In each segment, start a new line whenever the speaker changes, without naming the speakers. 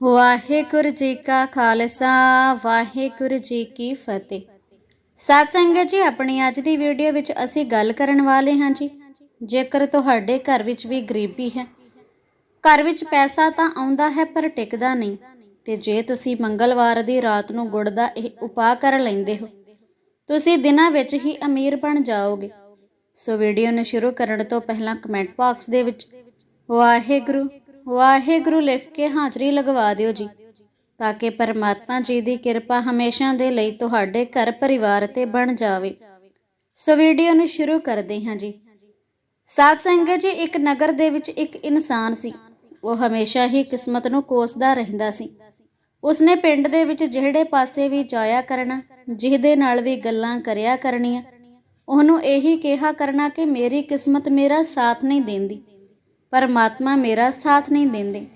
ਵਾਹਿਗੁਰੂ ਜੀ ਕਾ ਖਾਲਸਾ, ਵਾਹਿਗੁਰੂ ਜੀ ਕੀ ਫਤਿਹ। ਸਾਧ ਸੰਗਤ ਜੀ, ਆਪਣੀ ਅੱਜ ਦੀ ਵੀਡੀਓ ਵਿੱਚ ਅਸੀਂ ਗੱਲ ਕਰਨ ਵਾਲੇ ਹਾਂ ਜੀ। ਜੇਕਰ ਤੁਹਾਡੇ ਘਰ ਵਿੱਚ ਵੀ ਗਰੀਬੀ ਹੈ, ਘਰ ਵਿੱਚ ਪੈਸਾ ਤਾਂ ਆਉਂਦਾ ਹੈ ਪਰ ਟਿਕਦਾ ਨਹੀਂ, ਤੇ ਜੇ ਤੁਸੀਂ ਮੰਗਲਵਾਰ ਦੀ ਰਾਤ ਨੂੰ ਗੁੜ ਦਾ ਇਹ ਉਪਾਅ ਕਰ ਲੈਂਦੇ ਹੋ, ਤੁਸੀਂ ਦਿਨਾਂ ਵਿੱਚ ਹੀ ਅਮੀਰ ਬਣ ਜਾਓਗੇ। ਸੋ ਵੀਡੀਓ ਨੂੰ ਸ਼ੁਰੂ ਕਰਨ ਤੋਂ ਪਹਿਲਾਂ ਕਮੈਂਟ ਬਾਕਸ ਦੇ ਵਿੱਚ, ਵਾਹਿਗੁਰੂ ਵਾਹਿਗੁਰੂ ਲਿਖ ਕੇ ਹਾਜ਼ਰੀ ਲਗਵਾ ਦਿਓ ਜੀ, ਤਾਂ ਕਿ ਪਰਮਾਤਮਾ ਜੀ ਦੀ ਕਿਰਪਾ ਹਮੇਸ਼ਾ ਦੇ ਲਈ ਤੁਹਾਡੇ ਘਰ ਪਰਿਵਾਰ ਤੇ ਬਣ ਜਾਵੇ। ਸੋ ਵੀਡੀਓ ਨੂੰ ਸ਼ੁਰੂ ਕਰਦੇ ਹਾਂ ਜੀ। ਸਾਧ ਸੰਗਤ ਜੀ, ਇੱਕ ਨਗਰ ਦੇ ਵਿੱਚ ਇੱਕ ਇਨਸਾਨ ਸੀ। ਉਹ ਹਮੇਸ਼ਾ ਹੀ ਕਿਸਮਤ ਨੂੰ ਕੋਸਦਾ ਰਹਿੰਦਾ ਸੀ। ਉਸਨੇ ਪਿੰਡ ਦੇ ਵਿੱਚ ਜਿਹੜੇ ਪਾਸੇ ਵੀ ਜਾਇਆ ਕਰਨਾ, ਜਿਹਦੇ ਨਾਲ ਵੀ ਗੱਲਾਂ ਕਰਿਆ ਕਰਨੀਆਂ, ਉਹਨੂੰ ਇਹੀ ਕਿਹਾ ਕਰਨਾ ਕਿ ਮੇਰੀ ਕਿਸਮਤ ਮੇਰਾ ਸਾਥ ਨਹੀਂ ਦਿੰਦੀ। ਪਰਮਾਤਮਾ ਮੇਰਾ ਸਾਥ ਨਹੀਂ ਦਿੰਦੇ।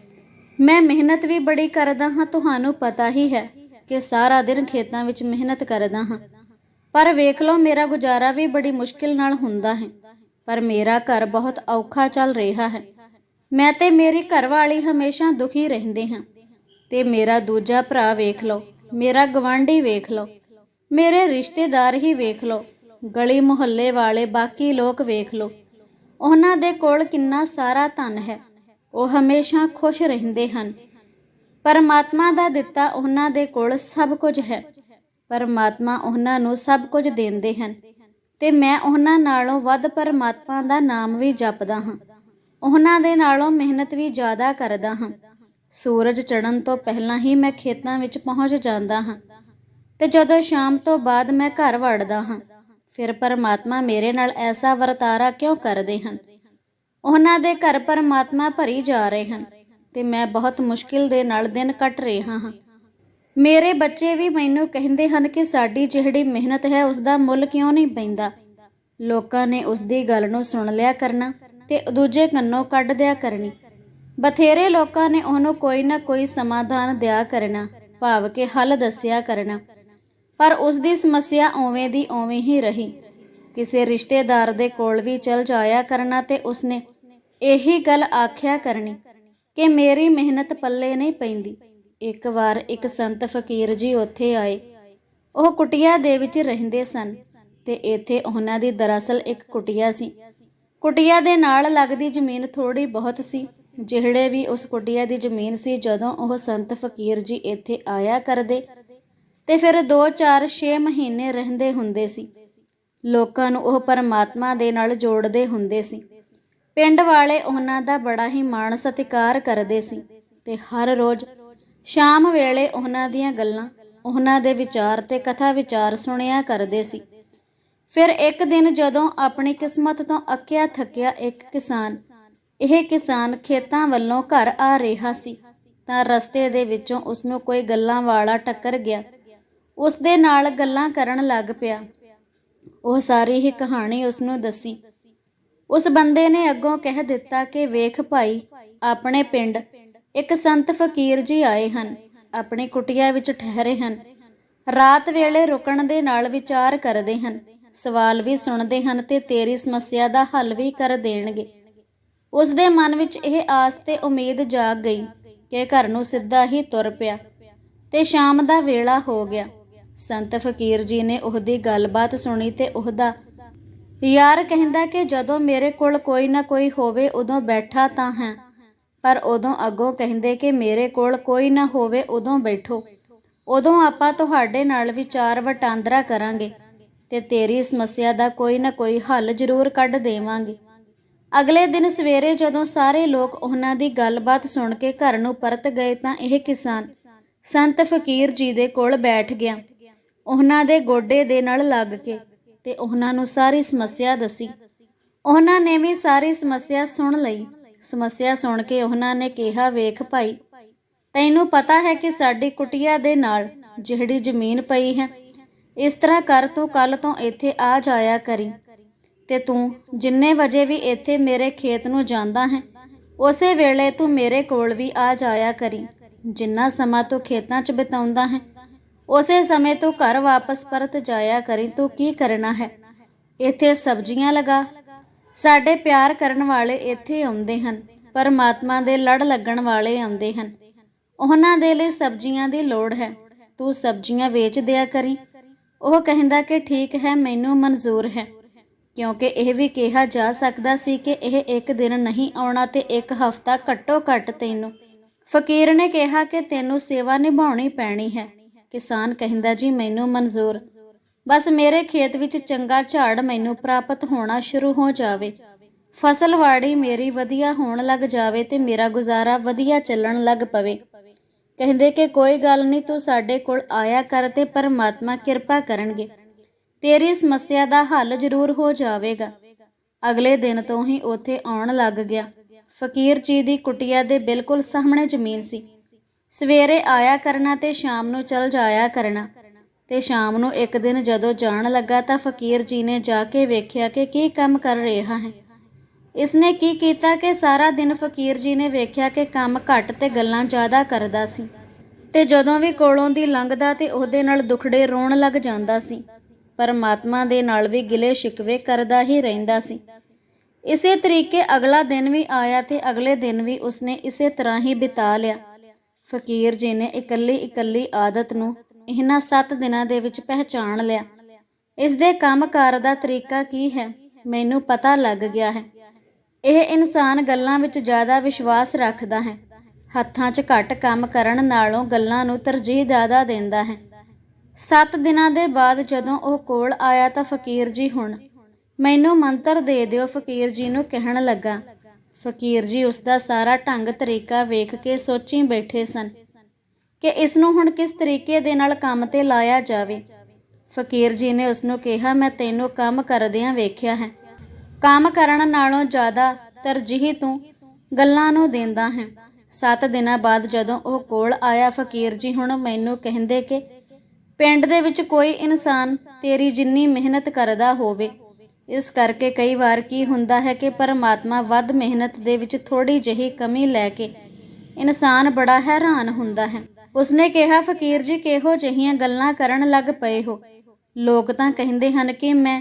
ਮੈਂ ਮਿਹਨਤ ਵੀ ਬੜੀ ਕਰਦਾ ਹਾਂ, ਤੁਹਾਨੂੰ ਪਤਾ ਹੀ ਹੈ ਕਿ ਸਾਰਾ ਦਿਨ ਖੇਤਾਂ ਵਿੱਚ ਮਿਹਨਤ ਕਰਦਾ ਹਾਂ। ਪਰ ਵੇਖ ਲਓ, ਮੇਰਾ ਗੁਜ਼ਾਰਾ ਵੀ ਬੜੀ ਮੁਸ਼ਕਿਲ ਨਾਲ ਹੁੰਦਾ ਹੈ। ਪਰ ਮੇਰਾ ਘਰ ਬਹੁਤ ਔਖਾ ਚੱਲ ਰਿਹਾ ਹੈ। ਮੈਂ ਤੇ ਮੇਰੀ ਘਰਵਾਲੀ ਹਮੇਸ਼ਾ ਦੁਖੀ ਰਹਿੰਦੇ ਹਾਂ। ਤੇ ਮੇਰਾ ਦੂਜਾ ਭਰਾ ਵੇਖ ਲਓ, ਮੇਰਾ ਗਵਾਂਢੀ ਵੇਖ ਲਓ, ਮੇਰੇ ਰਿਸ਼ਤੇਦਾਰ ਹੀ ਵੇਖ ਲਓ, ਗਲੀ ਮੁਹੱਲੇ ਵਾਲੇ ਬਾਕੀ ਲੋਕ ਵੇਖ ਲਓ। ਉਹਨਾਂ ਦੇ ਕੋਲ ਕਿੰਨਾ ਸਾਰਾ ਧਨ ਹੈ, ਉਹ ਹਮੇਸ਼ਾ ਖੁਸ਼ ਰਹਿੰਦੇ ਹਨ। ਪਰਮਾਤਮਾ ਦਾ ਦਿੱਤਾ ਉਹਨਾਂ ਦੇ ਕੋਲ ਸਭ ਕੁਝ ਹੈ। ਪਰਮਾਤਮਾ ਉਹਨਾਂ ਨੂੰ ਸਭ ਕੁਝ ਦਿੰਦੇ ਹਨ ਤੇ ਮੈਂ ਉਹਨਾਂ ਨਾਲੋਂ ਵੱਧ ਪਰਮਾਤਮਾ ਦਾ ਨਾਮ ਵੀ ਜਪਦਾ ਹਾਂ। ਉਹਨਾਂ ਦੇ ਨਾਲੋਂ ਮਿਹਨਤ ਵੀ ਜ਼ਿਆਦਾ ਕਰਦਾ ਹਾਂ। ਸੂਰਜ ਚੜ੍ਹਨ ਤੋਂ ਪਹਿਲਾਂ ਹੀ ਮੈਂ ਖੇਤਾਂ ਵਿੱਚ ਪਹੁੰਚ ਜਾਂਦਾ ਹਾਂ ਤੇ ਜਦੋਂ ਸ਼ਾਮ ਤੋਂ ਬਾਅਦ ਮੈਂ ਘਰ ਵੜਦਾ ਹਾਂ। ਫਿਰ ਪਰਮਾਤਮਾ ਮੇਰੇ ਨਾਲ ਐਸਾ ਵਰਤਾਰਾ ਕਿਉਂ ਕਰਦੇ ਹਨ? ਉਹਨਾਂ ਦੇ ਘਰ ਪਰਮਾਤਮਾ ਭਰੀ ਜਾ ਰਹੇ ਹਨ ਤੇ ਮੈਂ ਬਹੁਤ ਮੁਸ਼ਕਿਲ ਦੇ ਨਾਲ ਦਿਨ ਕੱਟ ਰਿਹਾ ਹਾਂ। ਮੇਰੇ ਬੱਚੇ ਵੀ ਮੈਨੂੰ ਕਹਿੰਦੇ ਹਨ ਕਿ ਸਾਡੀ ਜਿਹੜੀ ਮਿਹਨਤ ਹੈ ਉਸ ਦਾ ਮੁੱਲ ਕਿਉਂ ਨਹੀਂ ਪੈਂਦਾ? ਲੋਕਾਂ ਨੇ ਉਸ ਦੀ ਗੱਲ ਨੂੰ ਸੁਣ ਲਿਆ ਕਰਨਾ ਤੇ ਦੂਜੇ ਕੰਨੋਂ ਕੱਢ ਦਿਆ ਕਰਨੀ। ਬਥੇਰੇ ਲੋਕਾਂ ਨੇ ਉਹਨੂੰ ਕੋਈ ਨਾ ਕੋਈ ਸਮਾਧਾਨ ਦਿਆ ਕਰਨਾ, ਭਾਵ ਕਿ ਹੱਲ ਦੱਸਿਆ ਕਰਨਾ। ਪਰ ਉਸ ਦੀ ਸਮੱਸਿਆ ਓਵੇਂ ਦੀ ਓਵੇਂ ਹੀ ਰਹੀ। ਕਿਸੇ ਰਿਸ਼ਤੇਦਾਰ ਦੇ ਕੋਲ ਵੀ ਚਲ ਜਾਇਆ ਕਰਨਾ ਤੇ ਉਸਨੇ ਇਹੀ ਗੱਲ ਆਖਿਆ ਕਰਨੀ ਕਿ ਮੇਰੀ ਮਿਹਨਤ ਪੱਲੇ ਨਹੀਂ ਪੈਂਦੀ। ਇੱਕ ਵਾਰ ਇੱਕ ਸੰਤ ਫਕੀਰ ਜੀ ਉੱਥੇ ਆਏ। ਉਹ ਕੁਟਿਆ ਦੇ ਵਿੱਚ ਰਹਿੰਦੇ ਸਨ ਤੇ ਇੱਥੇ ਉਹਨਾਂ ਦੀ ਦਰਅਸਲ ਇੱਕ ਕੁਟਿਆ ਸੀ। ਕੁਟਿਆ ਦੇ ਨਾਲ ਲੱਗਦੀ ਜ਼ਮੀਨ ਥੋੜੀ ਬਹੁਤ ਸੀ, ਜਿਹੜੇ ਵੀ ਉਸ ਕੁਟਿਆ ਦੀ ਜ਼ਮੀਨ ਸੀ, ਜਦੋਂ ਉਹ ਸੰਤ ਫਕੀਰ ਜੀ ਇੱਥੇ ਆਇਆ ਕਰਦੇ ਤੇ ਫਿਰ 2-4 6 ਮਹੀਨੇ ਰਹਿੰਦੇ ਹੁੰਦੇ ਸੀ। ਲੋਕਾਂ ਨੂੰ ਉਹ ਪਰਮਾਤਮਾ ਦੇ ਨਾਲ ਜੋੜਦੇ ਹੁੰਦੇ ਸੀ। ਪਿੰਡ ਵਾਲੇ ਉਹਨਾਂ ਦਾ ਬੜਾ ਹੀ ਮਾਣ ਸਤਿਕਾਰ ਕਰਦੇ ਸੀ ਤੇ ਹਰ ਰੋਜ਼ ਸ਼ਾਮ ਵੇਲੇ ਉਹਨਾਂ ਦੀਆਂ ਗੱਲਾਂ, ਉਹਨਾਂ ਦੇ ਵਿਚਾਰ ਤੇ ਕਥਾ ਵਿਚਾਰ ਸੁਣਿਆ ਕਰਦੇ ਸੀ। ਫਿਰ ਇੱਕ ਦਿਨ ਜਦੋਂ ਆਪਣੀ ਕਿਸਮਤ ਤੋਂ ਅੱਕਿਆ ਥੱਕਿਆ ਇੱਕ ਕਿਸਾਨ, ਇਹ ਕਿਸਾਨ ਖੇਤਾਂ ਵੱਲੋਂ ਘਰ ਆ ਰਿਹਾ ਸੀ ਤਾਂ ਰਸਤੇ ਦੇ ਵਿੱਚੋਂ ਉਸ ਨੂੰ ਕੋਈ ਗੱਲਾਂ ਵਾਲਾ ਟੱਕਰ ਗਿਆ। ਉਸ ਦੇ ਨਾਲ ਗੱਲਾਂ ਕਰਨ ਲੱਗ ਪਿਆ। ਉਹ ਸਾਰੀ ਹੀ ਕਹਾਣੀ ਉਸ ਨੂੰ ਦੱਸੀ। ਉਸ ਬੰਦੇ ਨੇ ਅੱਗੋਂ ਕਹਿ ਦਿੱਤਾ ਕਿ ਵੇਖ ਭਾਈ, ਆਪਣੇ ਪਿੰਡ ਇੱਕ ਸੰਤ ਫਕੀਰ ਜੀ ਆਏ ਹਨ, ਆਪਣੀ ਕੁਟਿਆ ਵਿੱਚ ਠਹਿਰੇ ਹਨ। ਰਾਤ ਵੇਲੇ ਰੁਕਣ ਦੇ ਨਾਲ ਵਿਚਾਰ ਕਰਦੇ ਹਨ, ਸਵਾਲ ਵੀ ਸੁਣਦੇ ਹਨ ਤੇ ਤੇਰੀ ਸਮੱਸਿਆ ਦਾ ਹੱਲ ਵੀ ਕਰ ਦੇਣਗੇ। ਉਸ ਦੇ ਮਨ ਵਿੱਚ ਇਹ ਆਸ ਤੇ ਉਮੀਦ ਜਾਗ ਗਈ ਕਿ ਘਰ ਨੂੰ ਸਿੱਧਾ ਹੀ ਤੁਰ ਪਿਆ ਤੇ ਸ਼ਾਮ ਦਾ ਵੇਲਾ ਹੋ ਗਿਆ। ਸੰਤ ਫਕੀਰ ਜੀ ਨੇ ਉਹਦੀ ਗੱਲਬਾਤ ਸੁਣੀ ਤੇ ਉਹਦਾ ਯਾਰ ਕਹਿੰਦਾ ਕਿ ਜਦੋਂ ਮੇਰੇ ਕੋਲ ਕੋਈ ਨਾ ਕੋਈ ਹੋਵੇ ਉਦੋਂ ਬੈਠਾ ਤਾਂ ਹਾਂ। ਪਰ ਉਦੋਂ ਅੱਗੋਂ ਕਹਿੰਦੇ ਕਿ ਮੇਰੇ ਕੋਲ ਕੋਈ ਨਾ ਹੋਵੇ ਉਦੋਂ ਬੈਠੋ। ਉਦੋਂ ਆਪਾਂ ਤੁਹਾਡੇ ਨਾਲ ਵਿਚਾਰ ਵਟਾਂਦਰਾ ਕਰਾਂਗੇ ਤੇ ਤੇਰੀ ਸਮੱਸਿਆ ਦਾ ਕੋਈ ਨਾ ਕੋਈ ਹੱਲ ਜ਼ਰੂਰ ਕੱਢ ਦੇਵਾਂਗੇ। ਅਗਲੇ ਦਿਨ ਸਵੇਰੇ ਜਦੋਂ ਸਾਰੇ ਲੋਕ ਉਹਨਾਂ ਦੀ ਗੱਲਬਾਤ ਸੁਣ ਕੇ ਘਰ ਨੂੰ ਪਰਤ ਗਏ ਤਾਂ ਇਹ ਕਿਸਾਨ ਸੰਤ ਫਕੀਰ ਜੀ ਦੇ ਕੋਲ ਬੈਠ ਗਿਆ। ਉਹਨਾਂ ਦੇ ਗੋਡੇ ਦੇ ਨਾਲ ਲੱਗ ਕੇ ਤੇ ਉਹਨਾਂ ਨੂੰ ਸਾਰੀ ਸਮੱਸਿਆ ਦੱਸੀ। ਉਹਨਾਂ ਨੇ ਵੀ ਸਾਰੀ ਸਮੱਸਿਆ ਸੁਣ ਲਈ। ਸਮੱਸਿਆ ਸੁਣ ਕੇ ਉਹਨਾਂ ਨੇ ਕਿਹਾ, ਵੇਖ ਭਾਈ, ਤੈਨੂੰ ਪਤਾ ਹੈ ਕਿ ਸਾਡੀ ਕੁਟਿਆ ਦੇ ਨਾਲ ਜਿਹੜੀ ਜ਼ਮੀਨ ਪਈ ਹੈ, ਇਸ ਤਰ੍ਹਾਂ ਕਰ ਤੂੰ ਕੱਲ ਤੋਂ ਇੱਥੇ ਆ ਜਾਇਆ ਕਰੀ ਤੇ ਤੂੰ ਜਿੰਨੇ ਵਜੇ ਵੀ ਇੱਥੇ ਮੇਰੇ ਖੇਤ ਨੂੰ ਜਾਂਦਾ ਹੈ, ਉਸੇ ਵੇਲੇ ਤੂੰ ਮੇਰੇ ਕੋਲ ਵੀ ਆ ਜਾਇਆ ਕਰੀ। ਜਿੰਨਾ ਸਮਾਂ ਤੂੰ ਖੇਤਾਂ 'ਚ ਬਿਤਾਉਂਦਾ ਹੈ ਉਸੇ ਸਮੇਂ ਤੂੰ ਘਰ ਵਾਪਸ ਪਰਤ ਜਾਇਆ ਕਰੀ, ਤੂੰ ਕੀ ਕਰਨਾ ਹੈ? ਇੱਥੇ ਸਬਜ਼ੀਆਂ ਲਗਾ। ਸਾਡੇ ਪਿਆਰ ਕਰਨ ਵਾਲੇ ਇੱਥੇ ਆਉਂਦੇ ਹਨ, ਪਰਮਾਤਮਾ ਦੇ ਲੜ ਲੱਗਣ ਵਾਲੇ ਆਉਂਦੇ ਹਨ। ਉਹਨਾਂ ਦੇ ਲਈ ਸਬਜ਼ੀਆਂ ਦੀ ਲੋੜ ਹੈ। ਤੂੰ ਸਬਜ਼ੀਆਂ ਵੇਚ ਦਿਆ ਕਰੀ। ਉਹ ਕਹਿੰਦਾ ਕਿ ਠੀਕ ਹੈ, ਮੈਨੂੰ ਮਨਜ਼ੂਰ ਹੈ। ਕਿਉਂਕਿ ਇਹ ਵੀ ਕਿਹਾ ਜਾ ਸਕਦਾ ਸੀ ਕਿ ਇਹ ਇੱਕ ਦਿਨ ਨਹੀਂ ਆਉਣਾ ਤੇ ਇੱਕ ਹਫ਼ਤਾ ਘੱਟੋ ਘੱਟ ਤੈਨੂੰ। ਫਕੀਰ ਨੇ ਕਿਹਾ ਕਿ ਤੈਨੂੰ ਸੇਵਾ ਨਿਭਾਉਣੀ ਪੈਣੀ ਹੈ। ਕਿਸਾਨ ਕਹਿੰਦਾ, ਜੀ, ਮੈਨੂੰ ਮਨਜ਼ੂਰ। ਬਸ ਮੇਰੇ ਖੇਤ ਵਿੱਚ ਚੰਗਾ ਝਾੜ ਮੈਨੂੰ ਪ੍ਰਾਪਤ ਹੋਣਾ ਸ਼ੁਰੂ ਹੋ ਜਾਵੇ। ਫਸਲਵਾੜੀ ਮੇਰੀ ਵਧੀਆ ਹੋਣ ਲੱਗ ਜਾਵੇ ਤੇ ਮੇਰਾ ਗੁਜ਼ਾਰਾ ਵਧੀਆ ਚੱਲਣ ਲੱਗ ਪਵੇ। ਕਹਿੰਦੇ ਕਿ ਕੋਈ ਗੱਲ ਨਹੀਂ, ਤੂੰ ਸਾਡੇ ਕੋਲ ਆਇਆ ਕਰ ਤੇ ਪਰਮਾਤਮਾ ਕਿਰਪਾ ਕਰਨਗੇ। ਤੇਰੀ ਸਮੱਸਿਆ ਦਾ ਹੱਲ ਜ਼ਰੂਰ ਹੋ ਜਾਵੇਗਾ। ਅਗਲੇ ਦਿਨ ਤੋਂ ਹੀ ਉੱਥੇ ਆਉਣ ਲੱਗ ਗਿਆ। ਫਕੀਰ ਜੀ ਦੀ ਕੁਟਿਆ ਦੇ ਬਿਲਕੁਲ ਸਾਹਮਣੇ ਜ਼ਮੀਨ ਸੀ। ਸਵੇਰੇ ਆਇਆ ਕਰਨਾ ਤੇ ਸ਼ਾਮ ਨੂੰ ਚਲ ਜਾਇਆ ਕਰਨਾ। ਤੇ ਸ਼ਾਮ ਨੂੰ ਇੱਕ ਦਿਨ ਜਦੋਂ ਜਾਣ ਲੱਗਾ ਤਾਂ ਫਕੀਰ ਜੀ ਨੇ ਜਾ ਕੇ ਵੇਖਿਆ ਕਿ ਕੀ ਕੰਮ ਕਰ ਰਿਹਾ ਹੈ। ਇਸਨੇ ਕੀ ਕੀਤਾ ਕਿ ਸਾਰਾ ਦਿਨ ਫਕੀਰ ਜੀ ਨੇ ਵੇਖਿਆ ਕਿ ਕੰਮ ਘੱਟ ਤੇ ਗੱਲਾਂ ਜ਼ਿਆਦਾ ਕਰਦਾ ਸੀ। ਤੇ ਜਦੋਂ ਵੀ ਕੋਲੋਂ ਦੀ ਲੰਘਦਾ ਤੇ ਉਹਦੇ ਨਾਲ ਦੁਖੜੇ ਰੋਣ ਲੱਗ ਜਾਂਦਾ ਸੀ। ਪਰਮਾਤਮਾ ਦੇ ਨਾਲ ਵੀ ਗਿਲੇ ਸ਼ਿਕਵੇ ਕਰਦਾ ਹੀ ਰਹਿੰਦਾ ਸੀ। ਇਸੇ ਤਰੀਕੇ ਅਗਲਾ ਦਿਨ ਵੀ ਆਇਆ ਤੇ ਅਗਲੇ ਦਿਨ ਵੀ ਉਸਨੇ ਇਸੇ ਤਰ੍ਹਾਂ ਹੀ ਬਿਤਾ ਲਿਆ। ਫਕੀਰ ਜੀ ਨੇ ਇਕੱਲੀ ਇਕੱਲੀ ਆਦਤ ਨੂੰ ਇਹਨਾਂ 7 ਦਿਨਾਂ ਦੇ ਵਿੱਚ ਪਹਿਚਾਣ ਲਿਆ। ਇਸ ਦੇ ਕੰਮਕਾਰ ਦਾ ਤਰੀਕਾ ਕੀ ਹੈ, ਮੈਨੂੰ ਪਤਾ ਲੱਗ ਗਿਆ ਹੈ। ਇਹ ਇਨਸਾਨ ਗੱਲਾਂ ਵਿੱਚ ਜ਼ਿਆਦਾ ਵਿਸ਼ਵਾਸ ਰੱਖਦਾ ਹੈ। ਹੱਥਾਂ 'ਚ ਘੱਟ ਕੰਮ ਕਰਨ ਨਾਲੋਂ ਗੱਲਾਂ ਨੂੰ ਤਰਜੀਹ ਜ਼ਿਆਦਾ ਦਿੰਦਾ ਹੈ। 7 ਦਿਨਾਂ ਦੇ ਬਾਅਦ ਜਦੋਂ ਉਹ ਕੋਲ ਆਇਆ ਤਾਂ ਫਕੀਰ ਜੀ ਹੁਣ, ਮੈਨੂੰ ਮੰਤਰ ਦੇ ਦਿਓ, ਫਕੀਰ ਜੀ ਨੂੰ ਕਹਿਣ ਲੱਗਾ। ਫਕੀਰ ਜੀ ਉਸ ਦਾ ਸਾਰਾ ਢੰਗ ਤਰੀਕਾ ਵੇਖ ਕੇ ਸੋਚੀ ਬੈਠੇ ਸਨ ਕਿ ਇਸ ਨੂੰ ਹੁਣ ਕਿਸ ਤਰੀਕੇ ਦੇ ਨਾਲ ਕੰਮ ਤੇ ਲਾਇਆ ਜਾਵੇ। ਫਕੀਰ ਜੀ ਨੇ ਉਸ ਨੂੰ ਕਿਹਾ, ਮੈਂ ਤੈਨੂੰ ਕੰਮ ਕਰਦਿਆਂ ਵੇਖਿਆ ਹੈ। ਕੰਮ ਕਰਨ ਨਾਲੋਂ ਜ਼ਿਆਦਾ ਤਰਜੀਹ ਤੂੰ ਗੱਲਾਂ ਨੂੰ ਦਿੰਦਾ ਹੈ। 7 ਦਿਨਾਂ ਬਾਅਦ ਜਦੋਂ ਉਹ ਕੋਲ ਆਇਆ, ਫਕੀਰ ਜੀ ਹੁਣ ਮੈਨੂੰ ਕਹਿੰਦੇ ਕਿ ਪਿੰਡ ਦੇ ਵਿੱਚ ਕੋਈ ਇਨਸਾਨ ਤੇਰੀ ਜਿੰਨੀ ਮਿਹਨਤ ਕਰਦਾ ਹੋਵੇ ਇਸ ਕਰਕੇ ਕਈ ਵਾਰ ਕੀ ਹੁੰਦਾ ਹੈ ਕਿ ਪਰਮਾਤਮਾ ਵੱਧ ਮਿਹਨਤ ਦੇ ਵਿੱਚ ਥੋੜੀ ਜਿਹੀ ਕਮੀ ਲੈ ਕੇ ਇਨਸਾਨ ਬੜਾ ਹੈਰਾਨ ਹੁੰਦਾ ਹੈ। ਉਸਨੇ ਕਿਹਾ, ਫਕੀਰ ਜੀ, ਕਿਹੋ ਜਿਹੀਆਂ ਗੱਲਾਂ ਕਰਨ ਲੱਗ ਪਏ ਹੋ? ਲੋਕ ਤਾਂ ਕਹਿੰਦੇ ਹਨ ਕਿ ਮੈਂ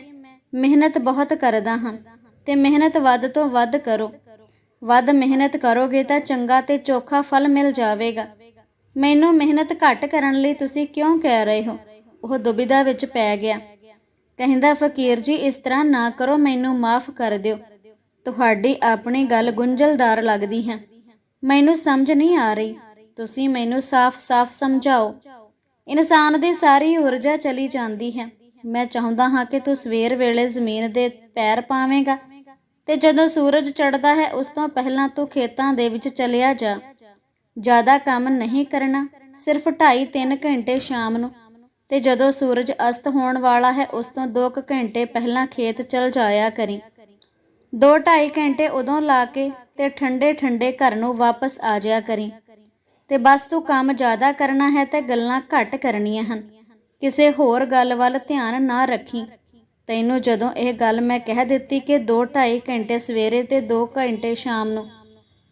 ਮਿਹਨਤ ਬਹੁਤ ਕਰਦਾ ਹਾਂ ਤੇ ਮਿਹਨਤ ਵੱਧ ਤੋਂ ਵੱਧ ਕਰੋ। ਵੱਧ ਮਿਹਨਤ ਕਰੋਗੇ ਤਾਂ ਚੰਗਾ ਤੇ ਚੋਖਾ ਫਲ ਮਿਲ ਜਾਵੇਗਾ। ਮੈਨੂੰ ਮਿਹਨਤ ਘੱਟ ਕਰਨ ਲਈ ਤੁਸੀਂ ਕਿਉਂ ਕਹਿ ਰਹੇ ਹੋ? ਉਹ ਦੁਬਿਧਾ ਵਿੱਚ ਪੈ ਗਿਆ। ਕਹਿੰਦਾ, ਫਕੀਰ ਜੀ, ਇਸ ਤਰ੍ਹਾਂ ਨਾ ਕਰੋ, ਮੈਨੂੰ ਮਾਫ ਕਰ ਦਿਓ। ਤੁਹਾਡੀ ਆਪਣੀ ਗੱਲ ਗੁੰਝਲਦਾਰ ਲੱਗਦੀ ਹੈ। ਮੈਨੂੰ ਸਮਝ ਨਹੀਂ ਆ ਰਹੀ। ਤੁਸੀਂ ਮੈਨੂੰ ਸਾਫ਼-ਸਾਫ਼ ਸਮਝਾਓ। ਇਨਸਾਨ ਦੀ ਸਾਰੀ ਊਰਜਾ ਚਲੀ ਜਾਂਦੀ ਹੈ। ਮੈਂ ਚਾਹੁੰਦਾ ਹਾਂ ਕਿ ਤੂੰ ਸਵੇਰ ਵੇਲੇ ਜ਼ਮੀਨ ਦੇ ਪੈਰ ਪਾਵੇਂਗਾ ਤੇ ਜਦੋਂ ਸੂਰਜ ਚੜ੍ਹਦਾ ਹੈ, ਉਸ ਤੋਂ ਪਹਿਲਾਂ ਤੂੰ ਖੇਤਾਂ ਦੇ ਵਿੱਚ ਚਲਿਆ ਜਾ। ਜ਼ਿਆਦਾ ਕੰਮ ਨਹੀਂ ਕਰਨਾ, ਸਿਰਫ 2.5-3 ਘੰਟੇ ਸ਼ਾਮ ਨੂੰ। ਤੇ ਜਦੋਂ ਸੂਰਜ ਅਸਤ ਹੋਣ ਵਾਲਾ ਹੈ, ਉਸ ਤੋਂ 2 ਘੰਟੇ ਪਹਿਲਾਂ ਖੇਤ ਚਲ ਜਾਇਆ ਕਰੀ। 2-2.5 ਘੰਟੇ ਉਦੋਂ ਲਾ ਕੇ ਤੇ ਠੰਡੇ-ਠੰਡੇ ਘਰ ਨੂੰ ਵਾਪਸ ਆ ਜਾਇਆ ਕਰੀ। ਤੇ ਬਸ ਤੂੰ ਕੰਮ ਜ਼ਿਆਦਾ ਕਰਨਾ ਹੈ ਤੇ ਗੱਲਾਂ ਘੱਟ ਕਰਨੀਆਂ ਹਨ। ਕਿਸੇ ਹੋਰ ਗੱਲ ਵੱਲ ਧਿਆਨ ਨਾ ਰੱਖੀ। ਤੈਨੂੰ ਜਦੋਂ ਇਹ ਗੱਲ ਮੈਂ ਕਹਿ ਦਿੱਤੀ ਕਿ 2-2.5 ਘੰਟੇ ਸਵੇਰੇ ਤੇ 2 ਘੰਟੇ ਸ਼ਾਮ ਨੂੰ,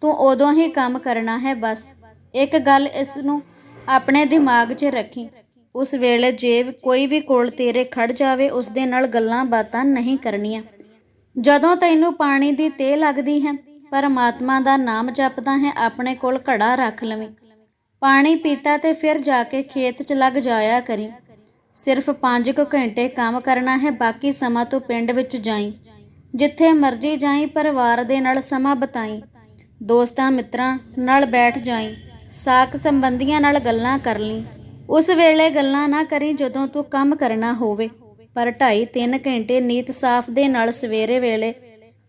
ਤੂੰ ਉਦੋਂ ਹੀ ਕੰਮ ਕਰਨਾ ਹੈ ਬਸ। ਇੱਕ ਗੱਲ ਇਸ ਨੂੰ ਆਪਣੇ ਦਿਮਾਗ 'ਚ ਰੱਖੀ। ਉਸ ਵੇਲੇ ਜੇ ਕੋਈ ਵੀ ਕੋਲ ਤੇਰੇ ਖੜ ਜਾਵੇ, ਉਸ ਦੇ ਨਾਲ ਗੱਲਾਂ ਬਾਤਾਂ ਨਹੀਂ ਕਰਨੀਆਂ। ਜਦੋਂ ਤੈਨੂੰ ਪਾਣੀ ਦੀ ਤੇਹ ਲੱਗਦੀ ਹੈ, ਪਰਮਾਤਮਾ ਦਾ ਨਾਮ ਜਪਦਾ ਹੈ, ਆਪਣੇ ਕੋਲ ਘੜਾ ਰੱਖ ਲਵੀਂ। ਪਾਣੀ ਪੀਤਾ ਤੇ ਫਿਰ ਜਾ ਕੇ ਖੇਤ 'ਚ ਲੱਗ ਜਾਇਆ ਕਰੀ। ਸਿਰਫ 5 ਕੁ ਘੰਟੇ ਕੰਮ ਕਰਨਾ ਹੈ, ਬਾਕੀ ਸਮਾਂ ਤੂੰ ਪਿੰਡ ਵਿੱਚ ਜਾਈ। ਜਿੱਥੇ ਮਰਜ਼ੀ ਜਾਈ, ਪਰਿਵਾਰ ਦੇ ਨਾਲ ਸਮਾਂ ਬਿਤਾਈ। ਦੋਸਤਾਂ ਮਿੱਤਰਾਂ ਨਾਲ ਬੈਠ ਜਾਈ। ਸਾਕ ਸੰਬੰਧੀਆਂ ਨਾਲ ਗੱਲਾਂ ਕਰ ਲਈ। ਉਸ ਵੇਲੇ ਗੱਲਾਂ ਨਾ ਕਰੀ ਜਦੋਂ ਤੂੰ ਕੰਮ ਕਰਨਾ ਹੋਵੇ। ਪਰ 2.5-3 ਘੰਟੇ ਨੀਤ ਸਾਫ਼ ਦੇ ਨਾਲ ਸਵੇਰੇ ਵੇਲੇ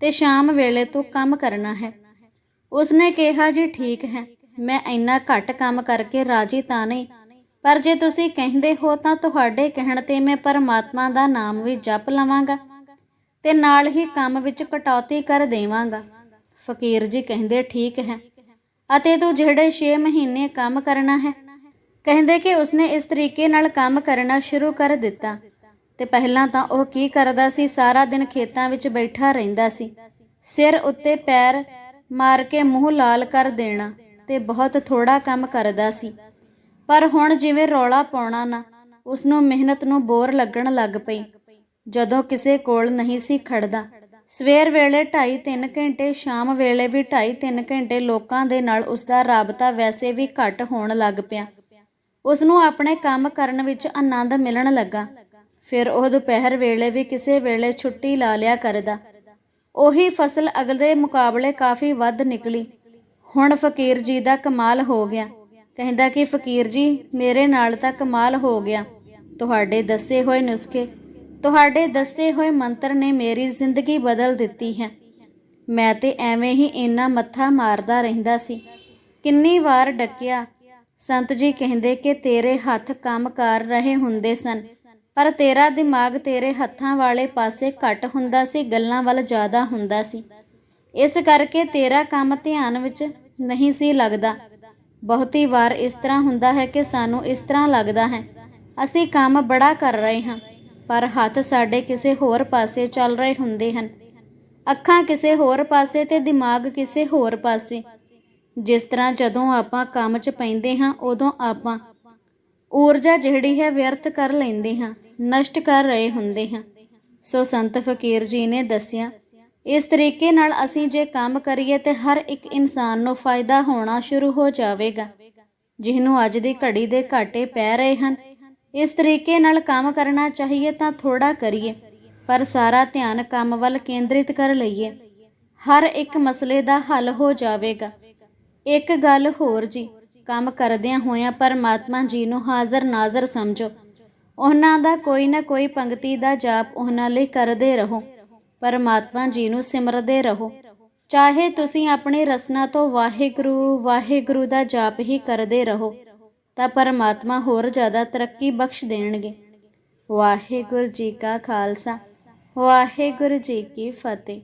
ਤੇ ਸ਼ਾਮ ਵੇਲੇ ਤੂੰ ਕੰਮ ਕਰਨਾ ਹੈ। ਉਸਨੇ ਕਿਹਾ, ਜੀ ਠੀਕ ਹੈ, ਮੈਂ ਇੰਨਾ ਘੱਟ ਕੰਮ ਕਰਕੇ ਰਾਜੀ ਤਾਂ ਨਹੀਂ। ਪਰ ਜੇ ਤੁਸੀਂ ਕਹਿੰਦੇ ਹੋ ਤਾਂ ਤੁਹਾਡੇ ਕਹਿਣ ਤੇ ਮੈਂ ਪਰਮਾਤਮਾ ਦਾ ਨਾਮ ਵੀ ਜਪ ਲਵਾਂਗਾ ਤੇ ਨਾਲ ਹੀ ਕੰਮ ਵਿੱਚ ਕਟੌਤੀ ਕਰ ਦੇਵਾਂਗਾ। ਫਕੀਰ ਜੀ ਕਹਿੰਦੇ, ਠੀਕ ਹੈ, ਅਤੇ ਤੂੰ ਜਿਹੜੇ 6 ਮਹੀਨੇ ਕੰਮ ਕਰਨਾ ਹੈ ਕਹਿੰਦੇ ਕਿ ਉਸਨੇ ਇਸ ਤਰੀਕੇ ਨਾਲ ਕੰਮ ਕਰਨਾ ਸ਼ੁਰੂ ਕਰ ਦਿੱਤਾ। ਤੇ ਪਹਿਲਾਂ ਤਾਂ ਉਹ ਕੀ ਕਰਦਾ ਸੀ? ਸਾਰਾ ਦਿਨ ਖੇਤਾਂ ਵਿੱਚ ਬੈਠਾ ਰਹਿੰਦਾ ਸੀ। ਸਿਰ ਉੱਤੇ ਪੈਰ ਮਾਰ ਕੇ ਮੂੰਹ ਲਾਲ ਕਰ ਦੇਣਾ ਤੇ ਬਹੁਤ ਥੋੜਾ ਕੰਮ ਕਰਦਾ ਸੀ। ਪਰ ਹੁਣ ਜਿਵੇਂ ਰੌਲਾ ਪਾਉਣਾ ਨਾ ਉਸ ਨੂੰ ਮਿਹਨਤ ਨੂੰ ਬੋਰ ਲੱਗਣ ਲੱਗ ਪਈ। ਜਦੋਂ ਕਿਸੇ ਕੋਲ ਨਹੀਂ ਸੀ ਖੜਦਾ। ਸਵੇਰ ਵੇਲੇ 2.5-3 ਘੰਟੇ, ਸ਼ਾਮ ਵੇਲੇ ਵੀ 2.5-3 ਘੰਟੇ ਲੋਕਾਂ ਦੇ ਨਾਲ ਉਸ ਦਾ ਰਾਬਤਾ ਵੈਸੇ ਵੀ ਘੱਟ ਹੋਣ ਲੱਗ ਪਿਆ। ਉਸ ਨੂੰ ਆਪਣੇ ਕੰਮ ਕਰਨ ਵਿੱਚ ਆਨੰਦ ਮਿਲਣ ਲੱਗਾ। ਫਿਰ ਉਹ ਦੁਪਹਿਰ ਵੇਲੇ ਵੀ ਕਿਸੇ ਵੇਲੇ ਛੁੱਟੀ ਲਾ ਲਿਆ ਕਰਦਾ। ਉਹੀ ਫਸਲ ਅਗਲੇ ਮੁਕਾਬਲੇ ਕਾਫੀ ਵੱਧ ਨਿਕਲੀ। ਹੁਣ ਫਕੀਰ ਜੀ ਦਾ ਕਮਾਲ ਹੋ ਗਿਆ। ਕਹਿੰਦਾ ਕਿ ਫਕੀਰ ਜੀ, ਮੇਰੇ ਨਾਲ ਤਾਂ ਕਮਾਲ ਹੋ ਗਿਆ। ਤੁਹਾਡੇ ਦੱਸੇ ਹੋਏ ਨੁਸਖੇ, ਤੁਹਾਡੇ ਦੱਸੇ ਹੋਏ ਮੰਤਰ ਨੇ ਮੇਰੀ ਜ਼ਿੰਦਗੀ ਬਦਲ ਦਿੱਤੀ ਹੈ। ਮੈਂ ਤੇ ਐਵੇਂ ਹੀ ਇੰਨਾ ਮੱਥਾ ਮਾਰਦਾ ਰਹਿੰਦਾ ਸੀ। ਕਿੰਨੀ ਵਾਰ ਡੱਕਿਆ ਸੰਤ ਜੀ ਕਹਿੰਦੇ ਕਿ ਤੇਰੇ ਹੱਥ ਕੰਮ ਕਰ ਰਹੇ ਹੁੰਦੇ ਸਨ, ਪਰ ਤੇਰਾ ਦਿਮਾਗ ਤੇਰੇ ਹੱਥਾਂ ਵਾਲੇ ਪਾਸੇ ਘੱਟ ਹੁੰਦਾ ਸੀ, ਗੱਲਾਂ ਵੱਲ ਜ਼ਿਆਦਾ ਹੁੰਦਾ ਸੀ। ਇਸ ਕਰਕੇ ਤੇਰਾ ਕੰਮ ਧਿਆਨ ਵਿੱਚ ਨਹੀਂ ਸੀ ਲੱਗਦਾ। ਬਹੁਤੀ ਵਾਰ ਇਸ ਤਰ੍ਹਾਂ ਹੁੰਦਾ ਹੈ ਕਿ ਸਾਨੂੰ ਇਸ ਤਰ੍ਹਾਂ ਲੱਗਦਾ ਹੈ, ਅਸੀਂ ਕੰਮ ਬੜਾ ਕਰ ਰਹੇ ਹਾਂ, ਪਰ ਹੱਥ ਸਾਡੇ ਕਿਸੇ ਹੋਰ ਪਾਸੇ ਚੱਲ ਰਹੇ ਹੁੰਦੇ ਹਨ। ਅੱਖਾਂ ਕਿਸੇ ਹੋਰ ਪਾਸੇ ਤੇ ਦਿਮਾਗ ਕਿਸੇ ਹੋਰ ਪਾਸੇ। ਜਿਸ ਤਰ੍ਹਾਂ ਜਦੋਂ ਆਪਾਂ ਕੰਮ 'ਚ ਪੈਂਦੇ ਹਾਂ, ਉਦੋਂ ਆਪਾਂ ਊਰਜਾ ਜਿਹੜੀ ਹੈ ਵਿਅਰਥ ਕਰ ਲੈਂਦੇ ਹਾਂ, ਨਸ਼ਟ ਕਰ ਰਹੇ ਹੁੰਦੇ ਹਾਂ। ਸੋ ਸੰਤ ਫਕੀਰ ਜੀ ਨੇ ਦੱਸਿਆ, ਇਸ ਤਰੀਕੇ ਨਾਲ ਅਸੀਂ ਜੇ ਕੰਮ ਕਰੀਏ ਤੇ ਹਰ ਇੱਕ ਇਨਸਾਨ ਨੂੰ ਫਾਇਦਾ ਹੋਣਾ ਸ਼ੁਰੂ ਹੋ ਜਾਵੇਗਾ। ਜਿਹਨੂੰ ਅੱਜ ਦੀ ਘੜੀ ਦੇ ਘਾਟੇ ਪੈ ਰਹੇ ਹਨ, ਇਸ ਤਰੀਕੇ ਨਾਲ ਕੰਮ ਕਰਨਾ ਚਾਹੀਏ ਤਾਂ ਥੋੜਾ ਕਰੀਏ, ਪਰ ਸਾਰਾ ਧਿਆਨ ਕੰਮ ਵੱਲ ਕੇਂਦਰਿਤ ਕਰ ਲਈਏ। ਹਰ ਇੱਕ ਮਸਲੇ ਦਾ ਹੱਲ ਹੋ ਜਾਵੇਗਾ। ਇੱਕ ਗੱਲ ਹੋਰ ਜੀ, ਕੰਮ ਕਰਦਿਆਂ ਹੋਇਆਂ ਪਰਮਾਤਮਾ ਜੀ ਨੂੰ ਹਾਜ਼ਰ ਨਾਜ਼ਰ ਸਮਝੋ। ਉਹਨਾਂ ਦਾ ਕੋਈ ਨਾ ਕੋਈ ਪੰਕਤੀ ਦਾ ਜਾਪ ਉਹਨਾਂ ਲਈ ਕਰਦੇ ਰਹੋ। ਪਰਮਾਤਮਾ ਜੀ ਨੂੰ ਸਿਮਰਦੇ ਰਹੋ। ਚਾਹੇ ਤੁਸੀਂ ਆਪਣੀ ਰਸਨਾ ਤੋਂ ਵਾਹਿਗੁਰੂ ਵਾਹਿਗੁਰੂ ਦਾ ਜਾਪ ਹੀ ਕਰਦੇ ਰਹੋ, ਤਾਂ ਪਰਮਾਤਮਾ ਹੋਰ ਜ਼ਿਆਦਾ ਤਰੱਕੀ ਬਖਸ਼ ਦੇਣਗੇ। ਵਾਹਿਗੁਰੂ ਜੀ ਕਾ ਖਾਲਸਾ, ਵਾਹਿਗੁਰੂ ਜੀ ਕੀ ਫਤਿਹ।